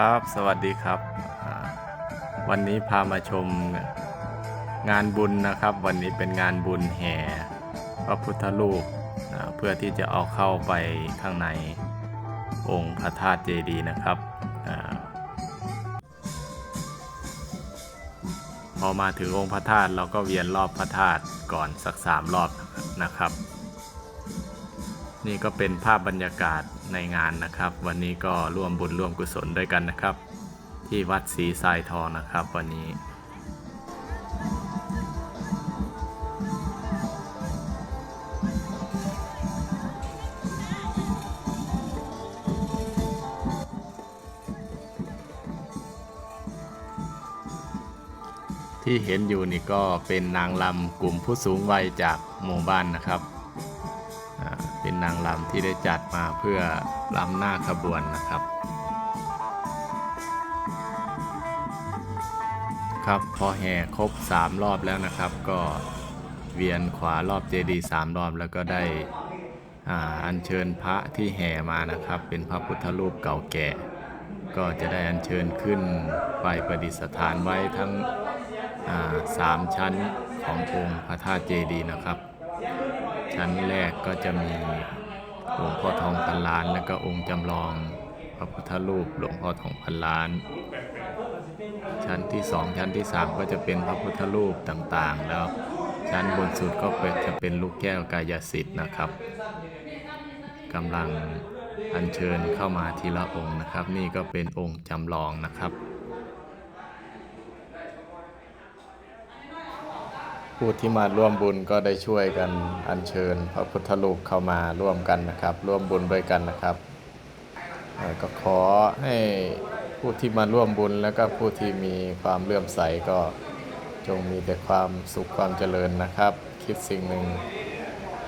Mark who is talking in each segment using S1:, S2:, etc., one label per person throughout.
S1: ครับ สวัสดีครับ วันนี้พามาชมงานบุญนะครับ วันนี้เป็นงานบุญแห่พระพุทธรูปเพื่อที่จะเอาเข้าไปข้างในองค์พระธาตุเจดีย์นะครับพอมาถึงองค์พระธาตุเราก็เวียนรอบพระธาตุก่อนสักสามรอบนะครับ นี่ก็เป็นภาพบรรยากาศในงานนะครับ วันนี้ก็ร่วมบุญร่วมกุศลด้วยกันนะครับ ที่วัดศรีทรายทองนะครับ วันนี้ที่เห็นอยู่นี่ก็เป็นนางลำกลุ่มผู้สูงวัยจากหมู่บ้านนะครับ เป็นนางรำที่ได้จัดมาเพื่อรำหน้าขบวนนะครับ ครับพอแห่ครบ 3 รอบแล้วนะครับ ก็เวียนขวารอบเจดีย์สามรอบแล้วก็ได้อ่าอัญเชิญพระที่แห่มานะครับ เป็นพระพุทธรูปเก่าแก่ ก็จะได้อัญเชิญขึ้นไปประดิษฐานไว้ทั้งสามชั้นขององค์พระธาตุเจดีย์นะครับ ชั้นแรกก็จะมีหลวงพ่อทองพันล้าน แล้วก็องค์จำลองพระพุทธรูปหลวงพ่อทองพันล้าน ชั้นที่สองชั้นที่สามก็จะเป็นพระพุทธรูปต่างๆ แล้วชั้นบนสุดก็เป็นจะเป็นลูกแก้วกายสิทธิ์นะครับกำลังอัญเชิญเข้ามาทีละองค์นะครับ นี่ก็เป็นองค์จำลองนะครับ ผู้ที่มาร่วมบุญก็ได้ช่วยกันอัญเชิญ พระพุทธรูปเข้ามาร่วมกันนะครับ ร่วมบุญด้วยกันนะครับก็ขอให้ผู้ที่มาร่วมบุญแล้วก็ผู้ที่มีความเลื่อมใสก็จงมีแต่ความสุขความเจริญนะครับ คิดสิ่งหนึ่ง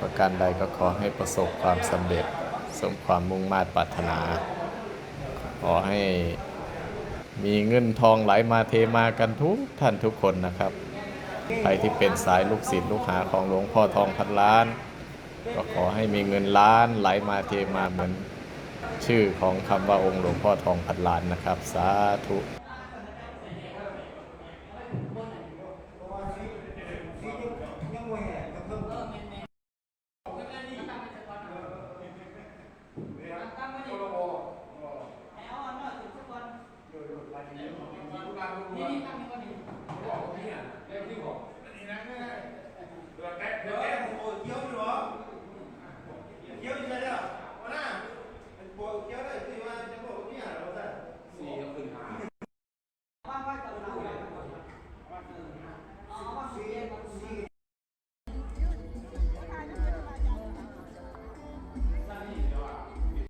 S1: ประการใดก็ขอให้ประสบความสำเร็จ สมความมุ่งมา่ปรารถนา ขอให้มีเงินทองไหลมาเทมากันทุกท่านทุกคนนะครับ ใครที่เป็นสายลูกศิษย์ลูกหาของหลวงพ่อทองพันล้าน ก็ขอให้มีเงินล้านไหลมาเทมาเหมือนชื่อของคำว่าองค์หลวงพ่อทองพันล้านนะครับ สาธุ